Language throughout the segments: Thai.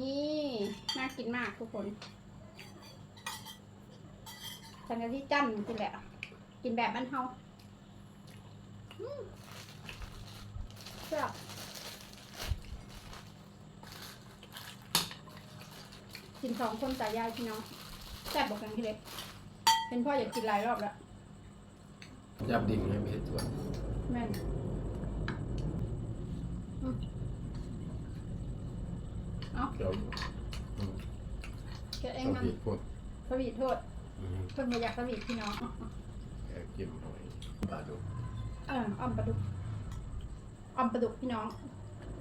นี่น่ากินมากทุกคนฉันก็ที่จ้ำกินแหละ กินแบบบ้านเฮาอืมแซ่บกินสองคนตายายพี่น้องแซ่บบอกกันพี่เล็กเห็นพ่ออยากกินหลายรอบแล้วยับดิ่งให้ไม่เห็นส่วนแม่นอืม เอาเกี่ยวอืมแกะเองต้องมันผิดพูดสวีทโทษอืมเพิ่นบ่อยากสวีทพี่น้อง แกกินหน่อยปลาดุกเอออ้อมปลาดุกอ้อมปลาดุกพี่น้อง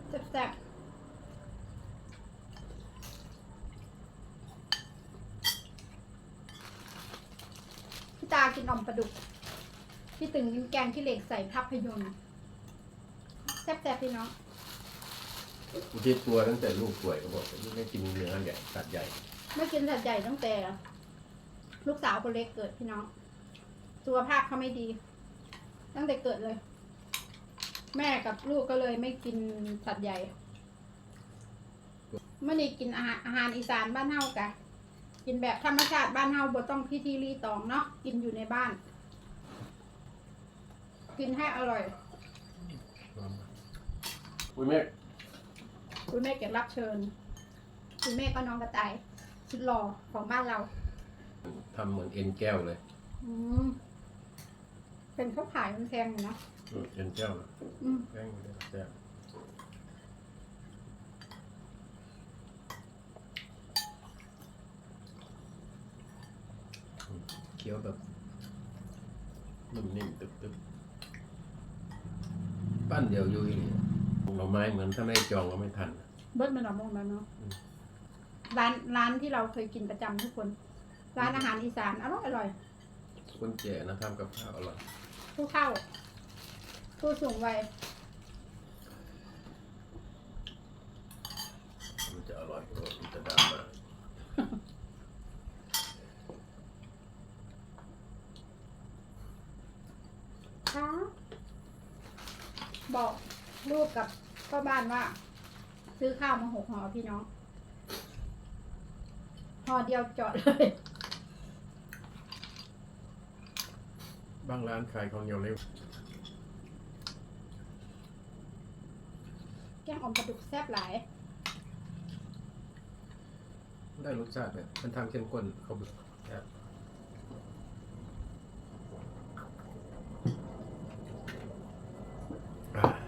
แซ่บๆพี่ตากินอ้อมปลาดุก พี่ตึงกินแกงที่เหล็กใส่ภาพยนตร์แซ่บๆพี่น้อง กูคิดกลัวตั้งแต่ลูกป่วยก็บอกว่าไม่กินเนื้อใหญ่สัตว์ใหญ่ไม่กินสัตว์ใหญ่ตั้งแต่ ลูกสาวคนเล็กเกิดพี่น้องสุขภาพเขาไม่ดี ตั้งแต่เกิดเลย แม่กับลูกก็เลยไม่กินสัตว์ใหญ่เมื่อนี้กินอาหารอาหารอีสานบ้านเฮากะกินแบบธรรมชาติบ้านเฮาบ่ต้องพิธีรีตองเนาะกินอยู่ในบ้าน กินให้อร่อย อุ้ยแม่ คุณแม่เก็บรับเชิญ คุณแม่ก็น้องกระต่ายชุดหล่อของบ้านเรา ทำเหมือนเอ็นแก้วเลยอืมเป็นข้าวขายมันแพงอยู่นะอืมเอ็นแก้วนะอืม แป้งไม่ได้แซ่บอืมเคี้ยวแบบนุ่มนิ่มตึบตึบปั้นเดียวอยู่อีนี่ หน่อไม้เหมือนถ้าไม่จองก็ไม่ทัน เบิร์ดมันหนอมงแล้วเนาะอืมร้านร้านที่เราเคยกินประจำทุกคน ร้านอาหารอีสานอร่อยอร่อยคนแก่นะทำกับข้าวอร่อยผู้เข้า ผู้สูงวัยมันจะอร่อยกว่ามันจะดราม่าค่ะบอก ลูกกับพ่อบ้านว่า ซื้อข้าวมาหกห่อพี่น้องห่อเดียวจอดเลย บางร้านขายของเหนียวเร็วแกงอ่อมปลาดุกแซ่บหลาย ได้รสชาติเนี่ยมันทำเข้มข้นเขาบึกครับ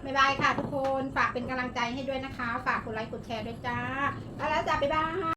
บ๊ายบายค่ะทุกคน ฝากเป็นกำลังใจให้ด้วยนะคะ ฝากกดไลค์กดแชร์ด้วยจ้าไปแล้วจ้าบ๊ายบาย